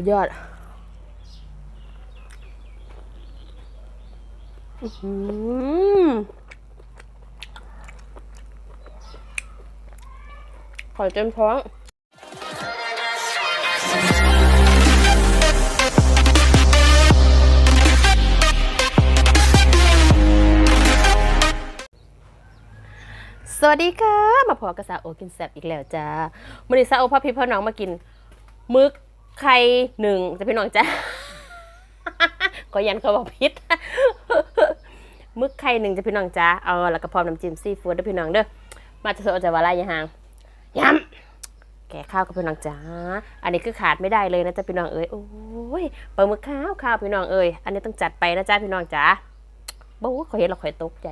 สุดยอดอื้อหือยเต็มท้องสวัสดีค่ะ มาพอกระสาโอกินแซบอีกแล้วจ้ามือนี้ซาโอพ่อพี่พ่อน้องมากินมึก ไข่หนึ่งจะพี่น้องจ้าก็ยันเขาบอกพิษมึกไข่หนึ่งจะพี่น้องจ้าเอาแล้วก็พร้อมน้ำจิ้มซีฟู้ดด้วยพี่น้องเด้อมาจะโซจะวาลายยางหางย้ำแกะข้าวกับพี่น้องจ้าอันนี้คือขาดไม่ได้เลยนะจ๊ะพี่น้องเอ้ยโอ้ยเปลาหมึกข้าวข้าวพี่น้องเอ้ยอันนี้ต้องจัดไปนะจ้าพี่น้องจ้าบู๊ขอยเห็นเราขอยตกใจ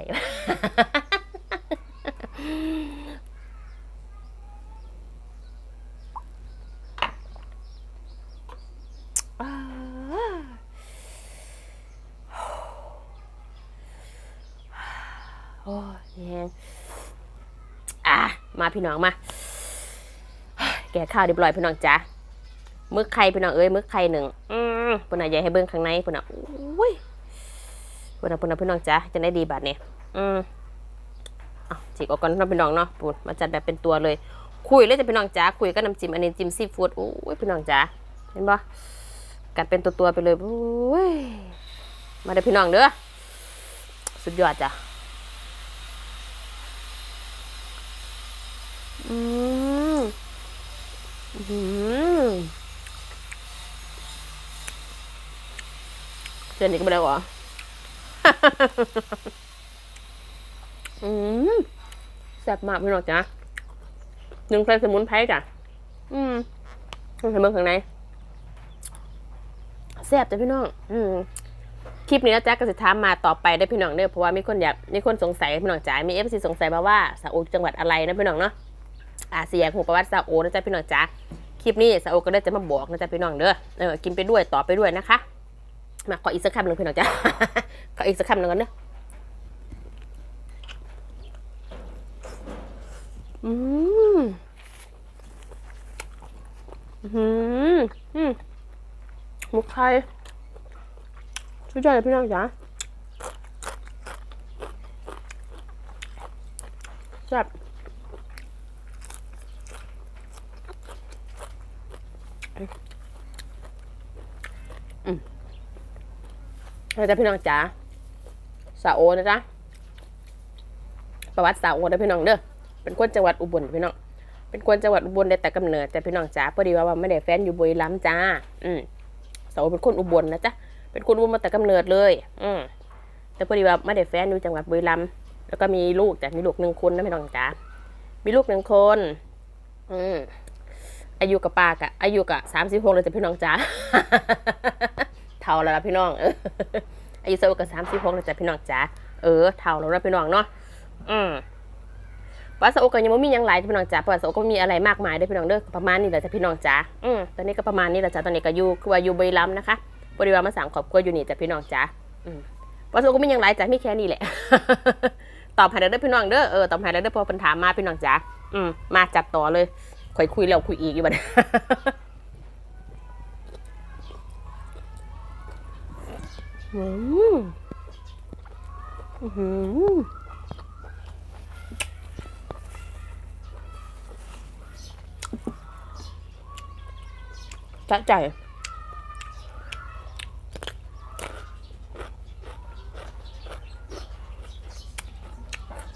อ่าโอ้ยแห้งอะ มาพี่น้องมา แกะข้าวเรียบร้อยพี่น้องจ้ามึกไข่พี่น้องเอ้ยมึกไข่หนึ่งอืมปุ่นน่ะใหญ่ให้เบิ้งข้างในปุ่นน่ะอุ้ยปุ่นน่ะปุ่นน่ะพี่น้องจ้าจะได้ดีบัดเนี่ยอืมอะฉีกออกก่อนเนาะพี่น้องเนาะปุ่นมาจัดแบบเป็นตัวเลย คุยเลยจะพี่น้องจ้าคุยก็น้ำจิ้มอันนี้จิ้มซีฟู้ดโอ้ยพี่น้องจ้าเห็นปะกัดเป็นตัวตัวๆไปเลยโอ้ยมาเด้อพี่น้องเด้อสุดยอดจ้ะ อืมอื้อหือเจนนี่ก็ไม่ได้หรออืมแซ่บมากพี่น้องจ้ะหนึ่งใส่สมุนไพรจ้ะ อืมใส่เมืองข้างในแซ่บจ้ะพี่น้อง อืมคลิปนี้นะจ๊ะก็จะถามมาต่อไปได้พี่น้องเด้อเพราะว่ามีคนอยากมีคนสงสัยพี่น้องจ๋ามีเอฟซีสงสัยมาว่าซาอุจังหวัดอะไรนะพี่น้องเนาะ อาเซียนหูประวัติซาโอนะจ๊ะพี่น้องจ๋าคลิปนี้ซาโอก็ได้จะมาบอกนะจ๊ะพี่น้องเด้อเออกินไปด้วยต่อไปด้วยนะคะ มาขออีกสักคำหนึ่งพี่น้องจ๋าขออีกสักคำหนึ่งกันเด้ออืมอืมอืมหมุกไข่สุดยอดเลยพี่น้องจ๋าแซ่บ อืมเราจะพี่น้องจ๋าสาโอนะจ๊ะประวัติสาโอนะพี่น้องเด้อเป็นคนจังหวัดอุบลพี่น้องเป็นคนจังหวัดอุบลได้แต่กำเนิดแต่พี่น้องจ๋าพอดีว่าไม่ได้แฟนอยู่บุรีรัมย์จ้า อืมสาเป็นคนอุบลนะจ๊ะเป็นคนอุบลมาแต่กำเนิดเลย อืมแต่พอดีว่าไม่ได้แฟนอยู่จังหวัดบุรีรัมย์แล้วก็มีลูกแต่มีลูกหนึ่งคนนะพี่น้องจ๋ามีลูกหนึ่งคน อืม อายุกับปากะอายุกับสามสิบหกเลยจ้ะพี่น้องจ๋าเท่าแล้วล่ะพี่น้องเอออายุเสากับสามสิบหกเลยจ้ะพี่น้องจ๋าเออเท่าแล้วนะพี่น้องเนาะอืมว่าสาโอก็ยังไม่มียังหลายจ้ะพี่น้องจ๋าเพราะว่าสาโอก็มีอะไรมากมายเด้วยพี่น้องเด้อประมาณนี้แหละจ้ะพี่น้องจ๋าอืมตอนนี้ก็ประมาณนี้แหละจ้ะตอนนี้ก็อยู่คือว่าอยู่บุรีรัมนะคะบริวารมาสั่งขอบครัวอยู่นี่จ้ะพี่น้องจ๋าอืมว่าสาโอก็มียังหลายจ้ะมีแค่นี้แหละตอบให้ได้เด้อพี่น้องเด้อเออตอบให้ได้เด้อพอเป็นถามมาพี่น้องจ๋าอืมมาจัดต่อเลย ค่อยคุยแล้วคุยอีกอยู่บัดอืมอื้อหือจะใจ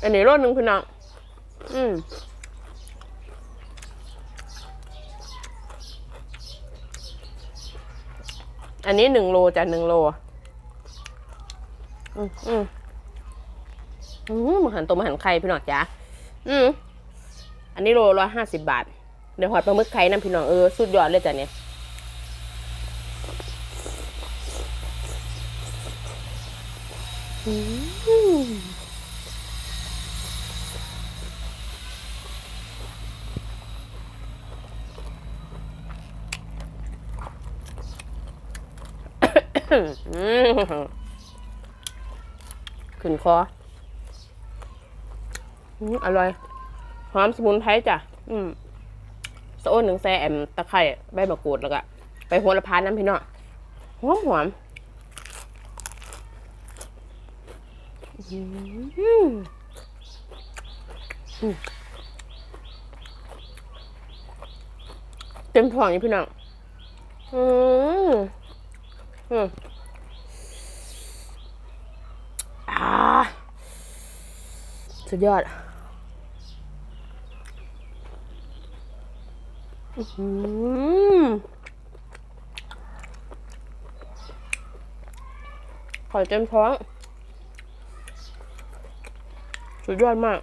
อันนี้รสหนึ่งพี่น้องอืม อันนี้หนึ่งโลจ้ะหนึ่งโล อืมอืมอืมหันตัวมาหันไข่พี่น้องจ้ะอืมอันนี้โลร้อยห้าสิบบาท เดี๋ยวหอดปลาหมึกไข่น้ำพี่น้องเออสุดยอดเลยจ้ะเนี่ยอืม อืม ขึ้นคออร่อย หอมสมุนไพรจ้ะ อืมสะโอนหนึ่งแซ่แอมตะไคร้ใบมะกรูดแล้วก็ไปโหระพาน้ำพี่น้องหอมหอมเต็มท้องนี่พี่น้อง อืม อืมอ่าสุดยอดอื้อหือหอยเต็มท้อง สุดยอดมาก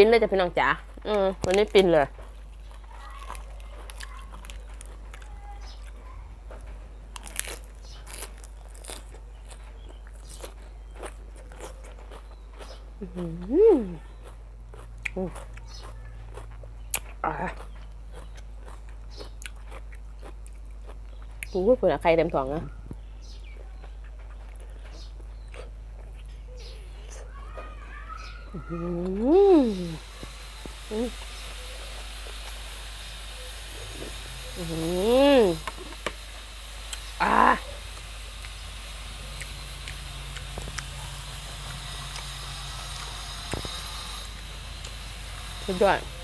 ปิ้นเลยจ้ะพี่น้องจ๋าอืมวันนี้ปิ้นเลยอ่าโอ้ยเปิดใครเต็มท้องอะ อ่าสุดยอด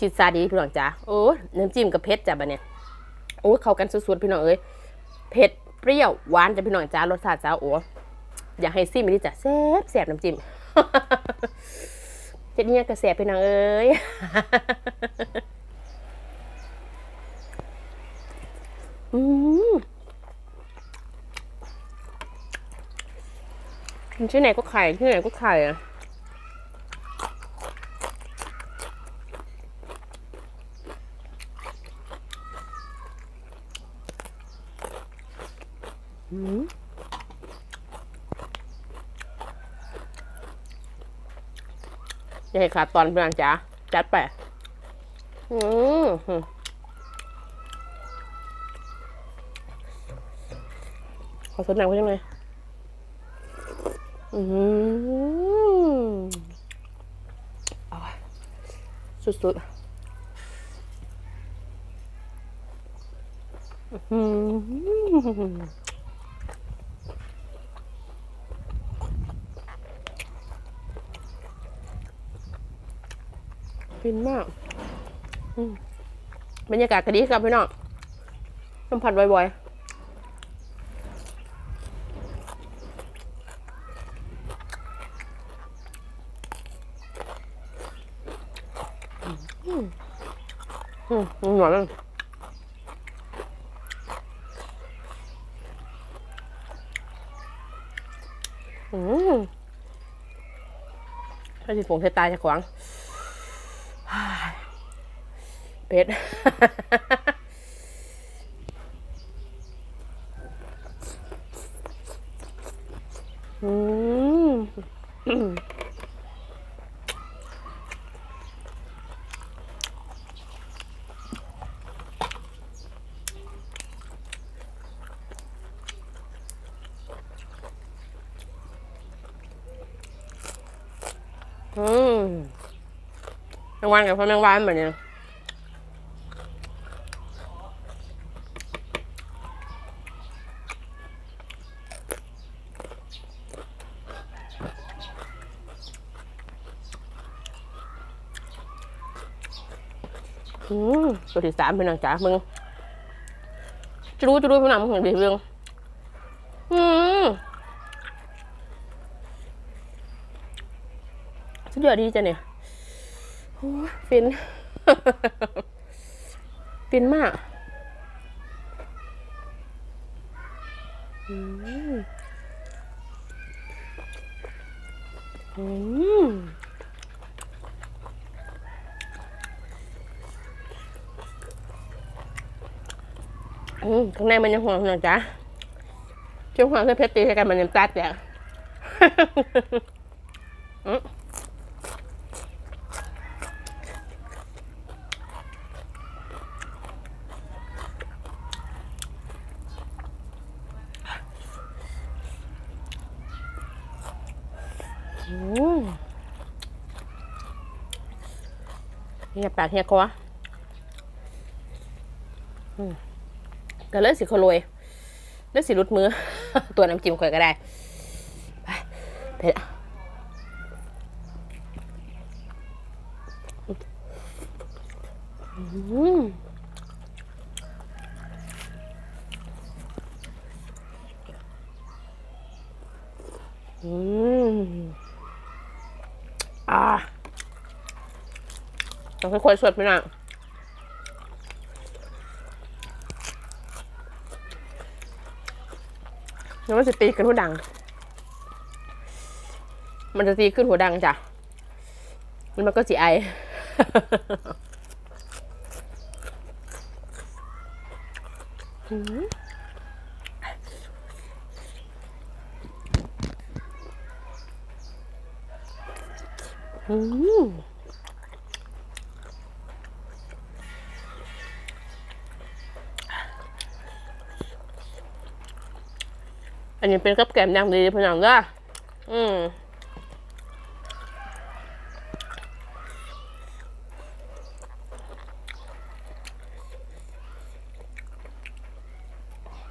ชิดซาดีพี่น้องจ๋าโอ้น้ำจิ้มกับเผ็ดจ้ะบัดเนี่ยโอ้เข้ากันสุดๆพี่น้องเอ้ยเผ็ดเปรี้ยวหวานจ้ะพี่น้องจ๋ารสชาติจ้าโอ้อยากให้ซิมอีกนิดจ้ะแซ่บแซ่บน้ำจิ้มเจ็ดเนี่ยกระแสบพี่น้องเอ้ยอืมที่ไหนก็ไข่ที่ไหนก็ไข่อะ อย่าให้ขาดตอนเพี่นางจ๋าจัดไปอืมขอสดหนังไว้ยังไงอืมอสุดๆอื ฟินมากอืมบรรยากาศก็ดีครับพี่น้องสัมผัสบ่อยๆ อืมอืมหวานมากอืมถ้าสิผงเทตายจะขวาง เป็ดอืมอืมแมงวันกับพ่อแมงวันแบบเนี้ย ตัวที่สามเป็นนางจ๋ามึงจะรู้จะรู้พี่น้องมึงดีเรื่องอืมสุดยอดดีจ้ะเนี่ยโอ้ยฟินฟินมากอืมอืม อืมข้างในมันยังหอมหน่อยจ้ะช่วงความเพชรตีให้กันมันยังตัดแตกอืมอืมเฮียปากเฮียคออื ก็เลยสิขโรยเลยสิรุดมือ ตัวน้ำจิ้มข่อยก็ได้ไปเผ็ดอะอืมอืมอ่าต้องค่อยๆสวดไปหน่อย แล้วมันจะตีขึ้นหัวดัง มันจะตีขึ้นหัวดังจ้ะแล้วมันก็จีไออืม อันนี้เป็นกับแกมอย่างดีพี่น้องเด้ออืม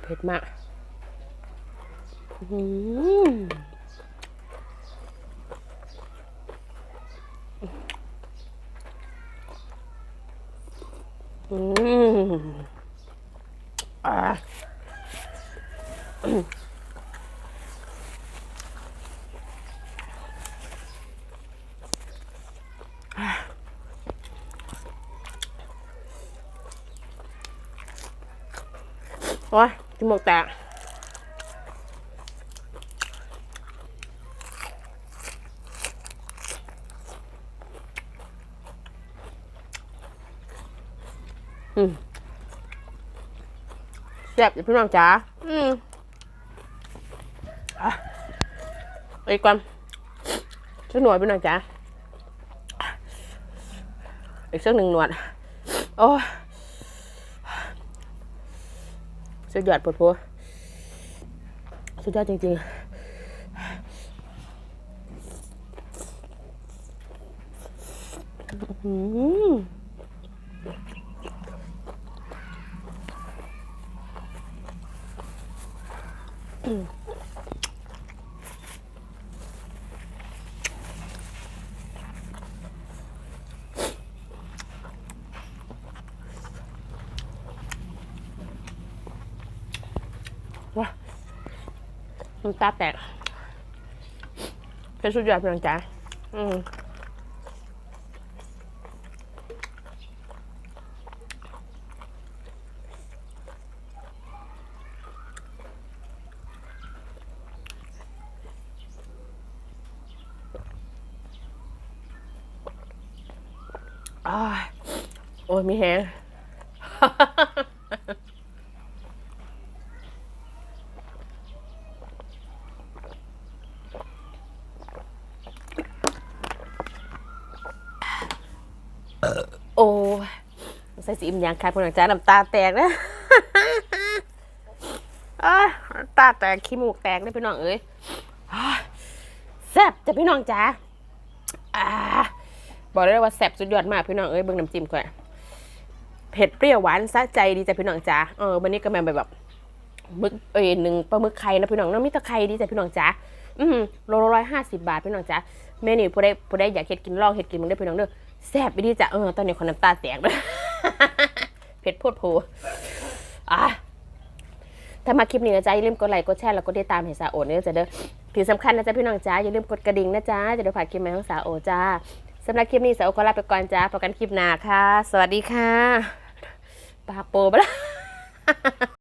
เผ็ดมากอืมอืมอ่า โอ้ยจมูกแตกอืมแซ่บอย่าพี่น้องจ๋าอืมอะอีกก่อนสักหน่วยพี่น้องจ๋าอีกสักหนึ่งหนวด โอ้ย สุดยอดปวดหัวสุดยอดจริงๆอืมว้า น้ำตาแตกเป็นสุดยอดเพียงจ้าอืมอ้ายโอ้ยมีแฮง โอ้ยใส่สีอิ่มยางคายพลังจ้าน้ำตาแตกนะตาแตกขี้มูกแตกเลยพี่น้องเอ้ยแซ่บจ้ะพี่น้องจ้าบอกได้เลยว่าแซ่บสุดยอดมากพี่น้องเอ้ยเบิ่งน้ำจิ้มก่อนเผ็ดเปรี้ยวหวานสะใจดีจ้ะพี่น้องจ้าเออวันนี้ก็แม่แบบมึกเอ้ยหนึ่งปลาหมึกไข่นะพี่น้องน้ำมิตรไข่ดีจ้ะพี่น้องจ้าอืมโลละร้อยห้าสิบบาทพี่น้องจ้าเมนูผู้ใดผู้ใดอยากเห็ดกินลองเห็ดกินมึงได้พี่น้องเด้อ แซ่บไปดีจ้ะเออตอนนี้คนน้ำตาแตกเลยเผ็ดโพดโพอะถ้ามาคลิปนี้นะจ๊ะอย่าลืมกดไลค์กดแชร์แล้วก็ติดตามให้สาวโอเด้อจ้ะเด้อที่สำคัญนะจ๊ะพี่น้องจ้าอย่าลืมกดกระดิ่งนะจ๊ะจะได้ผ่านคลิปใหม่ของสาวโอจ้าสำหรับคลิปนี้สาวโอขอลาไปก่อนจ้าพบกันคลิปหน้าค่ะ สวัสดีค่ะปากโปไปแล้ว